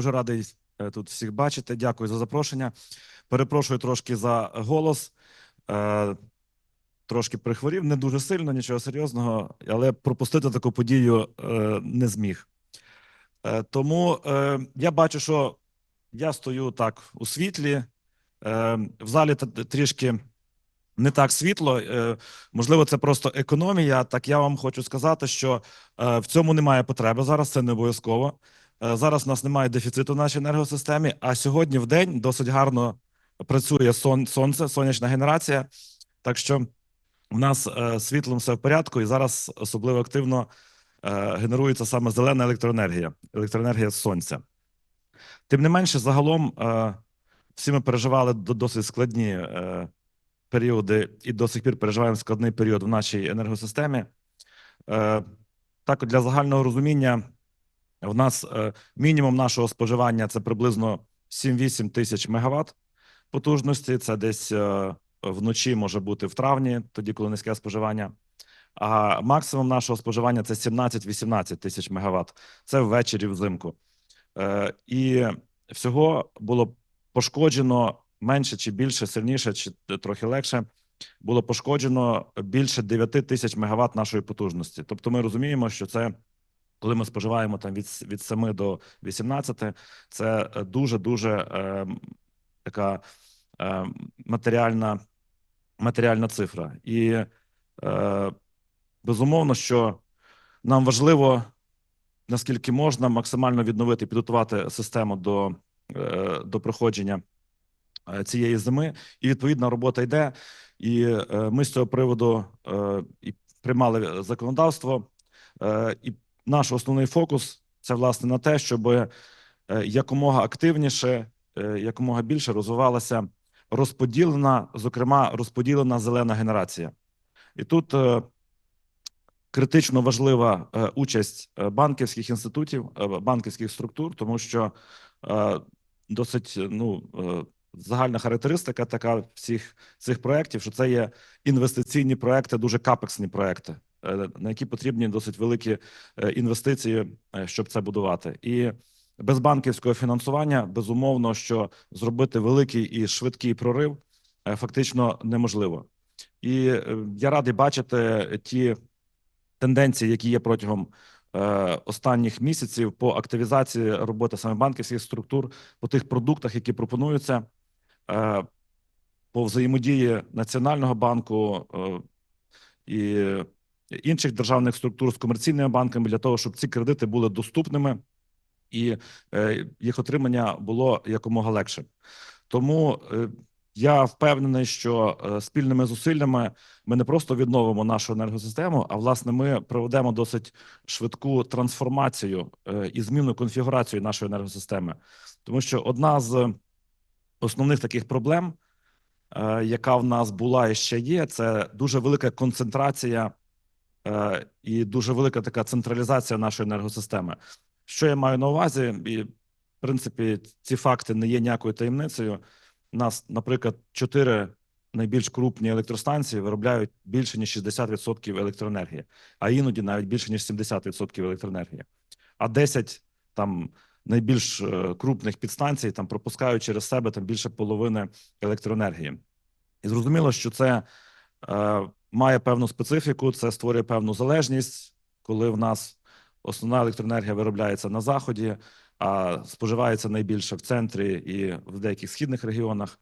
Дуже радий е, тут всіх бачити. Дякую за запрошення. Перепрошую трошки за голос. Е, Трошки прихворів, не дуже сильно, нічого серйозного, але пропустити таку подію е, не зміг. Тому я бачу, що я стою так у світлі. В залі трішки не так світло. Можливо, це просто економія. Так я вам хочу сказати, що в цьому немає потреби зараз. Це не обов'язково. Е, Зараз у нас немає дефіциту в нашій енергосистемі. А сьогодні в день досить гарно працює сон, сонце, сонячна генерація. Так що у нас е, світлом все в порядку, і зараз особливо активно е, генерується саме зелена електроенергія, електроенергія з сонця. Тим не менше, загалом всі ми переживали досить складні періоди і до сих пір переживаємо складний період в нашій енергосистемі. Так, для загального розуміння, в нас е, мінімум нашого споживання це приблизно 7-8 тисяч мегаватт потужності. Це десь е, вночі може бути в травні, тоді коли низьке споживання. А максимум нашого споживання це 17-18 тисяч мегаватт. Це ввечері взимку. Е, І всього було пошкоджено менше чи більше, сильніше, чи трохи легше. Було пошкоджено більше 9 тисяч мегаватт нашої потужності. Тобто, ми розуміємо, що це коли ми споживаємо там від, від 7 до 18, це дуже дуже е, така е, матеріальна, матеріальна цифра. І е, безумовно, що нам важливо, наскільки можна, максимально відновити, підготувати систему до, е, до проходження е, цієї зими. І відповідна робота йде. І е, ми з цього приводу е, і приймали законодавство. Е, і наш основний фокус це власне на те, щоб е, якомога активніше, е, якомога більше розвивалася розподілена, зокрема, розподілена зелена генерація. І тут е, критично важлива участь банківських інститутів, банківських структур, тому що досить ну, загальна характеристика така всіх цих проєктів, що це є інвестиційні проекти, дуже капексні проекти, на які потрібні досить великі е, інвестиції, е, щоб це будувати. І без банківського фінансування безумовно, що зробити великий і швидкий прорив е, фактично неможливо. І е, я радий бачити ті тенденції, які є протягом е, останніх місяців по активізації роботи саме банківських структур, по тих продуктах, які пропонуються, е, по взаємодії Національного банку е, і інших державних структур з комерційними банками для того, щоб ці кредити були доступними і е, їх отримання було якомога легше. Тому е, я впевнений, що е, спільними зусиллями ми не просто відновимо нашу енергосистему, а власне ми проведемо досить швидку трансформацію і зміну конфігурації нашої енергосистеми, тому що одна з основних таких проблем, яка в нас була і ще є, це дуже велика концентрація і дуже велика така централізація нашої енергосистеми. Що я маю на увазі, і в принципі ці факти не є ніякою таємницею. У нас, наприклад, чотири найбільш крупні електростанції виробляють більше ніж 60% електроенергії, а іноді навіть більше ніж 70% електроенергії. А 10 там найбільш е, крупних підстанцій там пропускають через себе там більше половини електроенергії. І зрозуміло, що це е, має певну специфіку, це створює певну залежність, коли в нас основна електроенергія виробляється на заході, а споживається найбільше в центрі і в деяких східних регіонах.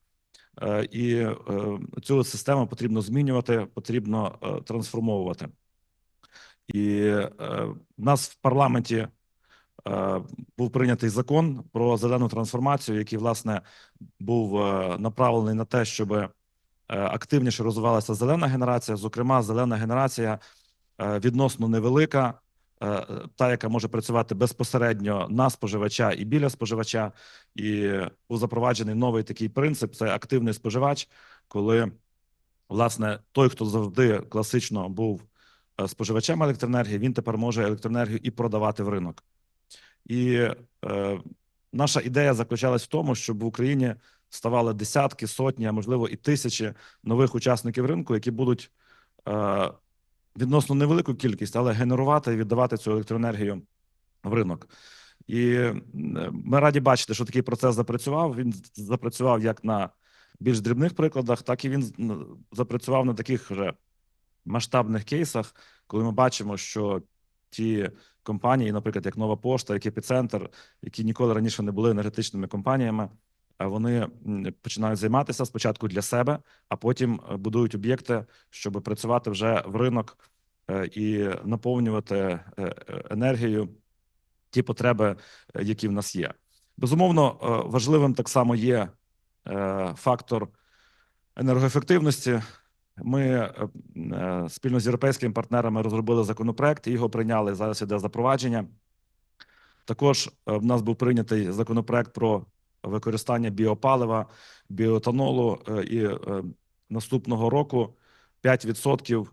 Е, І е, цю систему потрібно змінювати, потрібно е, трансформовувати. І в нас в парламенті був прийнятий закон про зелену трансформацію, який власне був направлений на те, щоб активніше розвивалася зелена генерація. Зокрема, зелена генерація е, відносно невелика, е, та, яка може працювати безпосередньо на споживача і біля споживача. І був запроваджений новий такий принцип: це активний споживач, коли власне той, хто завжди класично був е, споживачем електроенергії, він тепер може електроенергію і продавати в ринок. І е, наша ідея заключалась в тому, щоб в Україні ставали десятки, сотні, а можливо і тисячі нових учасників ринку, які будуть е, відносно невелику кількість, але генерувати і віддавати цю електроенергію в ринок. І ми раді бачити, що такий процес запрацював. Він запрацював як на більш дрібних прикладах, так і він запрацював на таких вже масштабних кейсах, коли ми бачимо, що ті компанії, наприклад, як Нова Пошта, як Епіцентр, які ніколи раніше не були енергетичними компаніями, вони починають займатися спочатку для себе, а потім е, будують об'єкти, щоб працювати вже в ринок е, і наповнювати е, е, енергією ті потреби, е, які в нас є. Безумовно, е, важливим так само є е, фактор енергоефективності. Ми е, е, спільно з європейськими партнерами розробили законопроект, його прийняли. Зараз іде запровадження. Також е, в нас був прийнятий законопроект про використання біопалива, біоетанолу, е, і е, наступного року 5%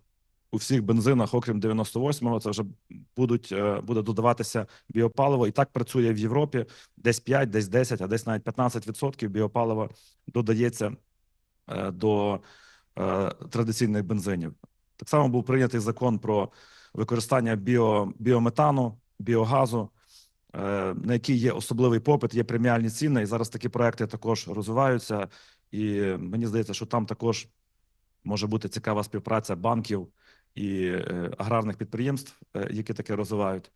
у всіх бензинах, окрім 98-го, це вже будуть е, буде додаватися біопаливо. І так працює в Європі. Десь 5, десь 10, а десь навіть 15% біопалива додається до традиційних бензинів. Так само був прийнятий закон про використання біо, біометану, біогазу, на який є особливий попит, є преміальні ціни. І зараз такі проекти також розвиваються. І мені здається, що там також може бути цікава співпраця банків і е, аграрних підприємств, е, які таке розвивають.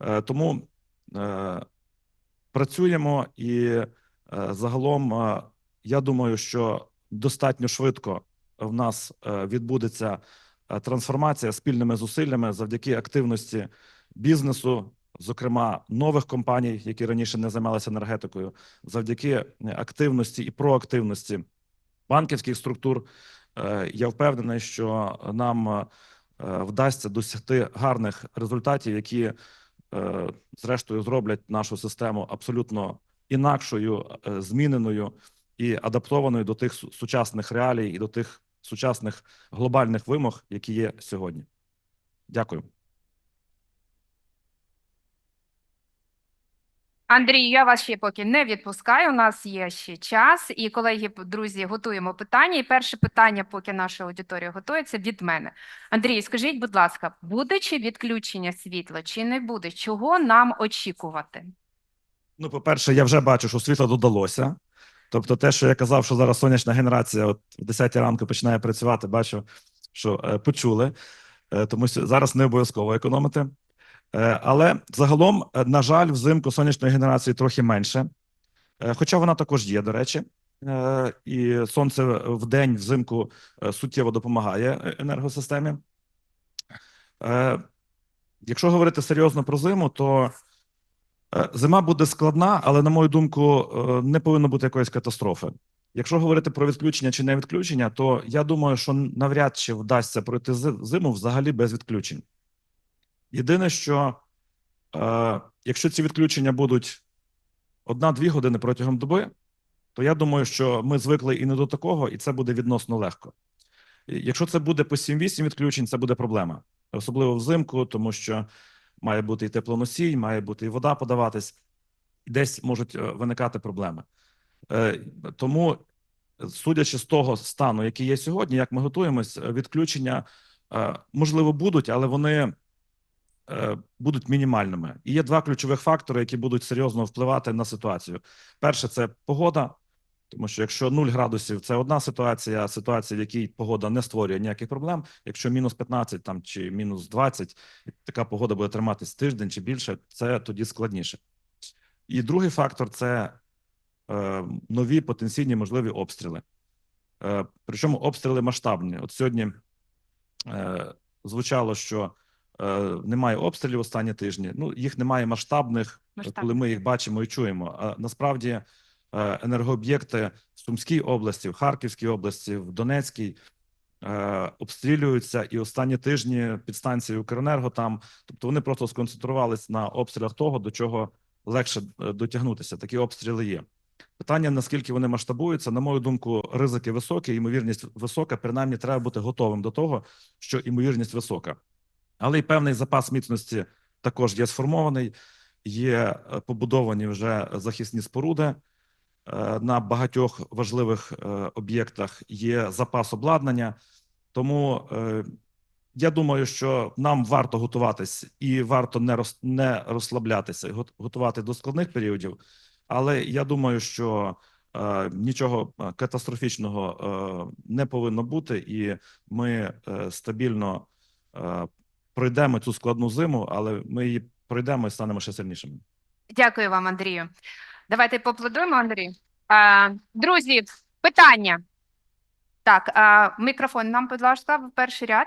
Е, Тому е, працюємо і е, загалом е, я думаю, що достатньо швидко в нас е, відбудеться е, трансформація спільними зусиллями завдяки активності бізнесу, зокрема нових компаній, які раніше не займалися енергетикою, завдяки е, активності і проактивності банківських структур. Е, Я впевнений, що нам е, вдасться досягти гарних результатів, які зрештою зроблять нашу систему абсолютно інакшою, зміненою і адаптованою до тих сучасних реалій і до тих сучасних глобальних вимог, які є сьогодні. Дякую. Андрій, я вас ще поки не відпускаю. У нас є ще час. І колеги, друзі, готуємо питання. І перше питання, поки наша аудиторія готується, від мене. Андрій, скажіть, будь ласка, буде чи відключення світла, чи не буде? Чого нам очікувати? Ну, по-перше, я вже бачу, що світло додалося. Тобто, те, що я казав, що зараз сонячна генерація от в 10 ранку починає працювати, бачу, що е, почули, е, тому що зараз не обов'язково економити. Е, але загалом, е, на жаль, взимку сонячної генерації трохи менше, е, хоча вона також є, до речі. І сонце в день взимку суттєво допомагає енергосистемі. Якщо говорити серйозно про зиму, то Зима буде складна, але, на мою думку, не повинно бути якоїсь катастрофи. Якщо говорити про відключення чи не відключення, то я думаю, що навряд чи вдасться пройти зиму взагалі без відключень. Єдине, що е, якщо ці відключення будуть одна-дві години протягом доби, то я думаю, що ми звикли і не до такого, і це буде відносно легко. Якщо це буде по 7-8 відключень, це буде проблема, особливо взимку, тому що має бути і теплоносій, має бути і вода подаватись, десь можуть е, виникати проблеми. Е, Тому, судячи з того стану, який є сьогодні, як ми готуємось, е, відключення е, можливо будуть, але вони будуть мінімальними. І є два ключових фактори, які будуть серйозно впливати на ситуацію. Перше це погода. Тому що якщо 0 градусів це одна ситуація, ситуація, в якій погода не створює ніяких проблем. Якщо мінус 15 там чи мінус 20, така погода буде триматись тиждень чи більше, це тоді складніше. І другий фактор це е, нові потенційні можливі обстріли. Е, причому обстріли масштабні. От сьогодні е, звучало, що е, немає обстрілів останні тижні. Ну їх немає масштабних, Масштабних. коли ми їх бачимо і чуємо. А насправді е, енергооб'єкти в Сумській області, в Харківській області, в Донецькій е, обстрілюються, і останні тижні підстанції Укренерго там, тобто вони просто сконцентрувались на обстрілах того, до чого легше е, дотягнутися. Такі обстріли є. Питання, наскільки вони масштабуються, на мою думку, ризики високі, ймовірність висока. Принаймні, треба бути готовим до того, що ймовірність висока. Але й певний запас міцності також є сформований. Є е, побудовані вже захисні споруди е, на багатьох важливих е, об'єктах. Є запас обладнання. Тому я думаю, що нам варто готуватись і варто не роз, не розслаблятися, готувати до складних періодів. Але я думаю, що нічого катастрофічного не повинно бути, і ми стабільно пройдемо цю складну зиму, але ми її пройдемо і станемо ще сильнішими. Дякую вам, Андрію. Давайте поаплодуємо, Андрію. А, друзі, питання. Так, а, мікрофон нам, будь ласка, в перший ряд.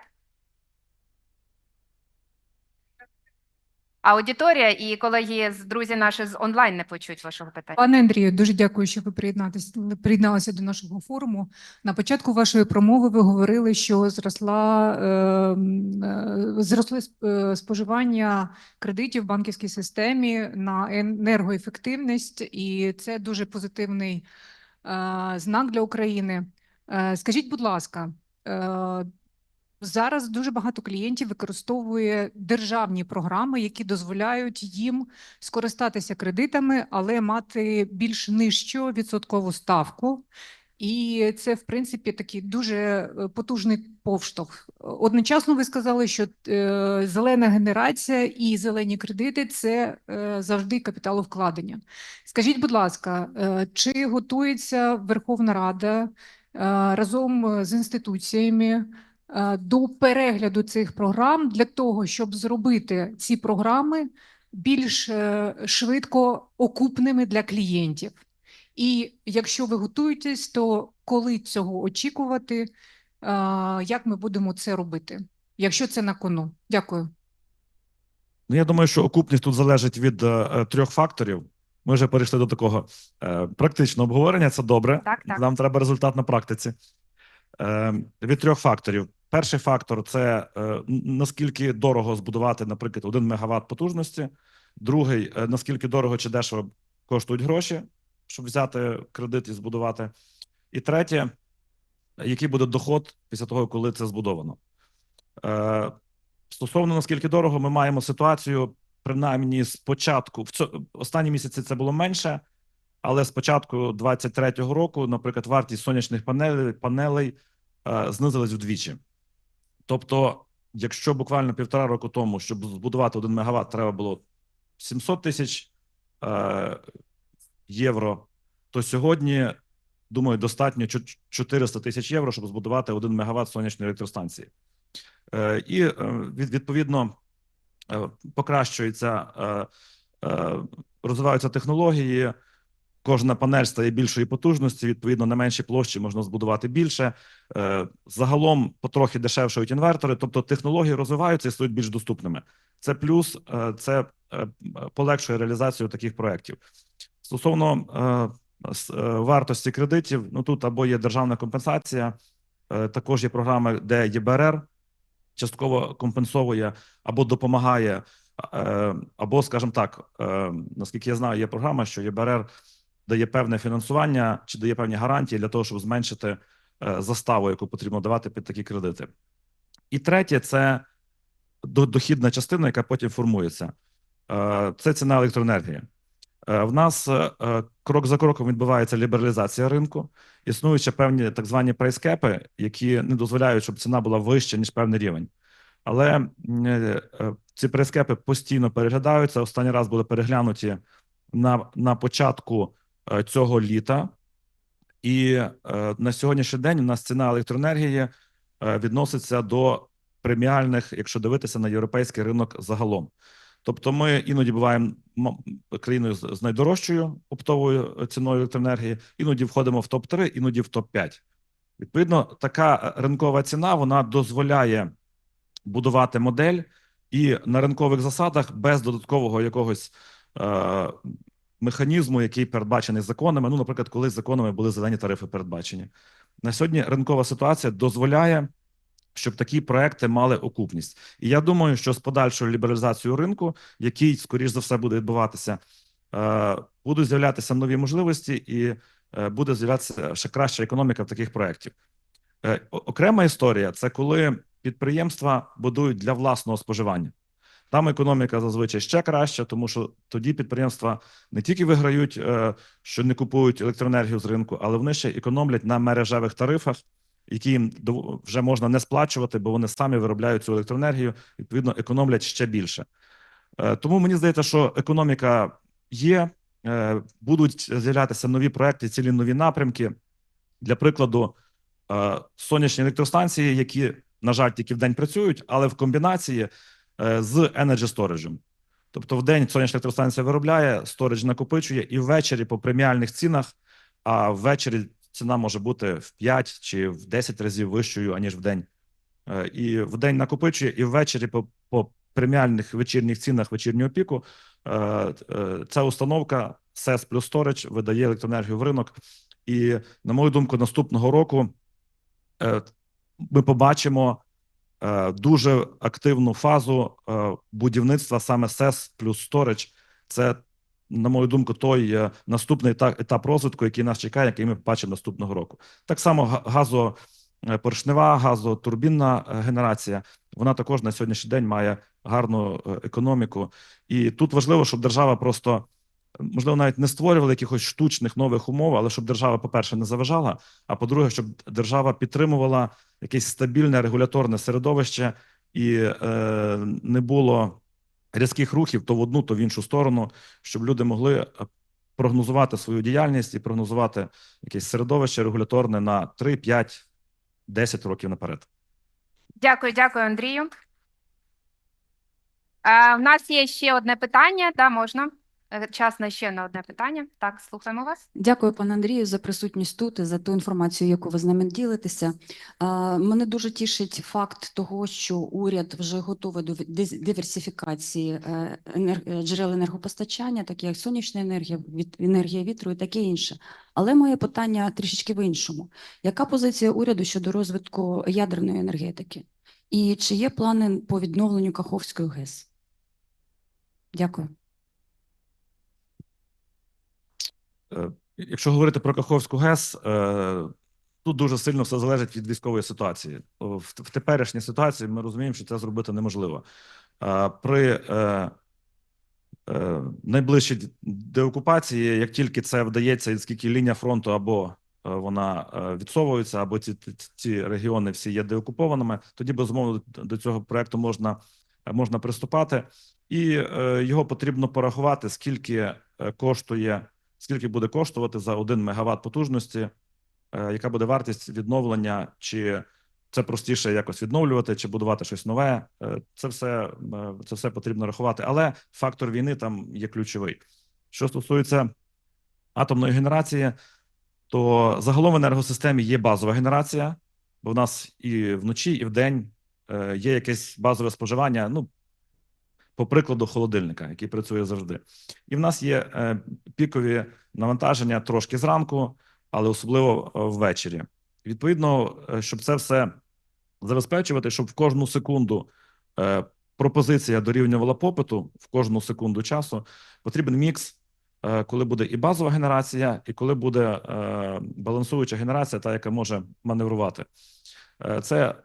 Аудиторія і колеги, з- друзі наші з онлайн не почують вашого питання. Пане Андрію, дуже дякую, що ви приєднатись, приєдналися до нашого форуму. На початку вашої промови ви говорили, що зросла, е, е, зросли е, споживання кредитів в банківській системі на енергоефективність, і це дуже позитивний е, знак для України. Е, Скажіть, будь ласка, е, Зараз дуже багато клієнтів використовує державні програми, які дозволяють їм скористатися кредитами, але мати більш нижчу відсоткову ставку. І це, в принципі, такий дуже е, потужний повштовх. Одночасно ви сказали, що е, зелена генерація і зелені кредити це е, завжди капіталовкладення. Скажіть, будь ласка, чи готується Верховна Рада разом з інституціями? Е, до перегляду цих програм для того, щоб зробити ці програми більш е, швидко окупними для клієнтів. І якщо ви готуєтесь, то коли цього очікувати, е, як ми будемо це робити, якщо це на кону? Дякую. Ну, я думаю, що окупність тут залежить від е, трьох факторів. Ми вже перейшли до такого е, практичного обговорення. Це добре. Так, так. Нам треба результат на практиці. Е, від трьох факторів. Перший фактор це е, наскільки дорого збудувати, наприклад, 1 мегаватт потужності. Другий е, наскільки дорого чи дешево коштують гроші, щоб взяти кредит і збудувати. І третє, який буде доход після того, коли це збудовано. Е, Стосовно наскільки дорого, ми маємо ситуацію, принаймні з початку, в цьо, останні місяці це було менше, але з початку 23-го року, наприклад, вартість сонячних панелей, панелей е, знизилась вдвічі. Тобто, якщо буквально півтора року тому, щоб збудувати 1 мегаватт, треба було 700 тисяч е, євро, то сьогодні, думаю, достатньо чо- 400 тисяч євро, щоб збудувати 1 мегаватт сонячної електростанції. Е, і е, від, відповідно е, покращується, е, розвиваються технології. Кожна панель стає більшої потужності, відповідно, на меншій площі можна збудувати більше. Е, Загалом потрохи дешевшають інвертори, тобто технології розвиваються і стають більш доступними. Це плюс, е, це е, полегшує реалізацію таких проєктів. Стосовно вартості кредитів, ну тут або є державна компенсація, також є програми, де ЄБРР частково компенсовує або допомагає, або, скажімо так, наскільки я знаю, є програма, що ЄБРР дає певне фінансування чи дає певні гарантії для того, щоб зменшити е, заставу, яку потрібно давати під такі кредити. І третє це дохідна частина, яка потім формується. Е, Це ціна електроенергії. Е, В нас крок за кроком відбувається лібералізація ринку. Існують ще певні так звані прайскепи, які не дозволяють, щоб ціна була вища, ніж певний рівень. Але ці прайскепи постійно переглядаються. Останній раз були переглянуті на, на початку цього літа. І е, на сьогоднішній день у нас ціна електроенергії е, відноситься до преміальних, якщо дивитися на європейський ринок загалом. Тобто, ми іноді буваємо країною з найдорожчою оптовою ціною електроенергії, іноді входимо в топ 3 іноді в топ 5 Відповідно, така е, ринкова ціна вона дозволяє будувати модель і на ринкових засадах без додаткового якогось е, механізму, який передбачений законами. Ну, наприклад, колись законами були зелені тарифи передбачені. На сьогодні ринкова ситуація дозволяє, щоб такі проекти мали окупність. І я думаю, що з подальшою лібералізацією ринку, який, скоріш за все, буде відбуватися, е, будуть з'являтися нові можливості, і е, буде з'являтися ще краща економіка в таких проєктів. Е, Окрема історія це коли підприємства будують для власного споживання. Там економіка зазвичай ще краща, тому що тоді підприємства не тільки виграють, е, що не купують електроенергію з ринку, але вони ще економлять на мережевих тарифах, які їм вже можна не сплачувати, бо вони самі виробляють цю електроенергію, відповідно, економлять ще більше. Е, Тому мені здається, що економіка є, е, будуть з'являтися нові проекти, цілі нові напрямки. Для прикладу, сонячні електростанції, які, на жаль, тільки в день працюють, але в комбінації з Energy Storage. Тобто, в день сонячна електростанція виробляє, сторідж накопичує, і ввечері по преміальних цінах, а ввечері ціна може бути в 5 чи в 10 разів вищою, аніж в день. Е, І в день накопичує, і ввечері по, по преміальних вечірніх цінах вечірнього піку е, е, ця установка SES плюс Storage видає електроенергію в ринок. І, на мою думку, наступного року е, ми побачимо е, дуже активну фазу е, будівництва саме SES плюс Storage. Це, на мою думку, той е, наступний етап, розвитку, який нас чекає, який ми побачимо наступного року. Так само га- газопоршнева, газотурбінна е, генерація. Вона також на сьогоднішній день має гарну е, економіку. І тут важливо, щоб держава просто можливо навіть не створювала якихось штучних нових умов, але щоб держава, по-перше, не заважала. А по-друге, щоб держава підтримувала якесь стабільне регуляторне середовище і е, не було різких рухів то в одну, то в іншу сторону, щоб люди могли е, прогнозувати свою діяльність і прогнозувати якесь середовище регуляторне на 3, 5, 10 років наперед. Дякую, дякую, Андрію. Е, в нас є ще одне питання. Да, можна. Е, Час на ще на одне питання. Так, слухаємо вас. Дякую, пане Андрію, за присутність тут і за ту інформацію, яку ви з нами ділитеся. Мене дуже тішить факт того, що уряд вже готовий до диверсифікації е, е, джерел енергопостачання, такі як сонячна енергія, енергія вітру і таке інше. Але моє питання трішечки в іншому. Яка позиція уряду щодо розвитку ядерної енергетики? І чи є плани по відновленню Каховської ГЕС? Дякую. Е, Якщо говорити про Каховську ГЕС, е, тут дуже сильно все залежить від військової ситуації. В, теперішній ситуації ми розуміємо, що це зробити неможливо. Е, При е, е, найближчій деокупації, як тільки це вдається, і скільки лінія фронту або е, вона е, відсовується, або ці, ці- регіони всі є деокупованими, тоді безумовно до- цього проекту можна, можна приступати, і е, його потрібно порахувати, скільки е, коштує скільки буде коштувати за 1 мегаватт потужності, е, яка буде вартість відновлення, чи це простіше якось відновлювати, чи будувати щось нове. Е, Це все, е, це все потрібно рахувати. Але фактор війни там є ключовий. Що стосується атомної генерації, то загалом в енергосистемі є базова генерація, бо в нас і вночі, і вдень є якесь базове споживання. Ну, по прикладу холодильника, який працює завжди. І в нас є е, пікові навантаження трошки зранку, але особливо е, ввечері. Відповідно, е, щоб це все забезпечувати, щоб в кожну секунду пропозиція дорівнювала попиту в кожну секунду часу, потрібен мікс, коли буде і базова генерація, і коли буде балансуюча генерація, та яка може маневрувати. Це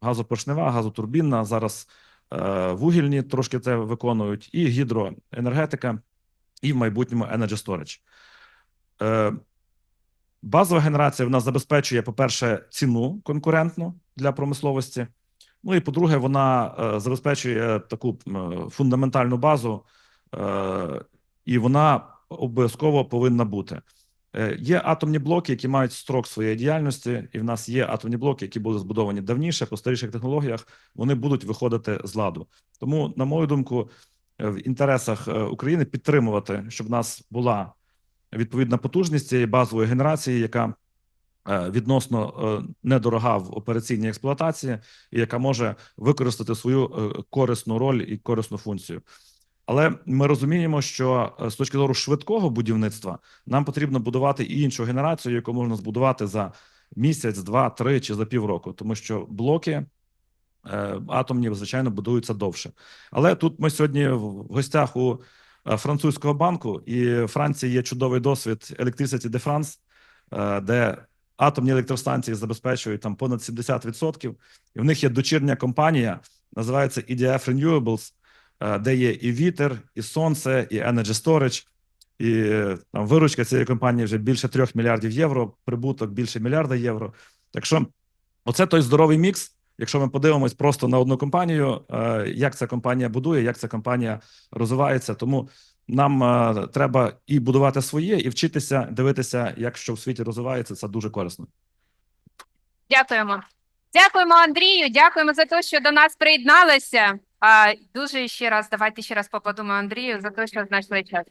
газопоршнева, газотурбінна. Зараз вугільні трошки це виконують, і гідроенергетика, і в майбутньому Energy Storage. Е, Базова генерація в нас забезпечує, по-перше, ціну конкурентну для промисловості. Ну і по-друге, вона е, забезпечує таку фундаментальну базу, е, і вона обов'язково повинна бути. Е, Є атомні блоки, які мають строк своєї діяльності, і в нас є атомні блоки, які були збудовані давніше, по старіших технологіях. Вони будуть виходити з ладу. Тому, на мою думку, е, в інтересах е, України підтримувати, щоб в нас була відповідна потужність цієї базової генерації, яка відносно недорога в операційній експлуатації, і яка може використати свою корисну роль і корисну функцію. Але ми розуміємо, що е, з точки зору швидкого будівництва нам потрібно будувати і іншу генерацію, яку можна збудувати за місяць, два, три чи за півроку, тому що блоки е, атомні, звичайно, будуються довше. Але тут ми сьогодні в гостях у е, французького банку, і в Франції є чудовий досвід Electricity de France, де атомні електростанції забезпечують там понад 70%. І в них є дочірня компанія, називається EDF Renewables, де є і вітер, і сонце, і Energy Storage. І е, там виручка цієї компанії вже більше трьох мільярдів євро, прибуток більше мільярда євро. Так що, оце той здоровий мікс. Якщо ми подивимось просто на одну компанію, е, як ця компанія будує, як ця компанія розвивається. Тому нам е, треба і будувати своє, і вчитися дивитися, як що в світі розвивається. Це дуже корисно. Дякуємо. Дякуємо, Андрію. Дякуємо за те, що до нас приєдналися. А, дуже ще раз, давайте ще раз поаплодуємо Андрію за те, що знайшли час.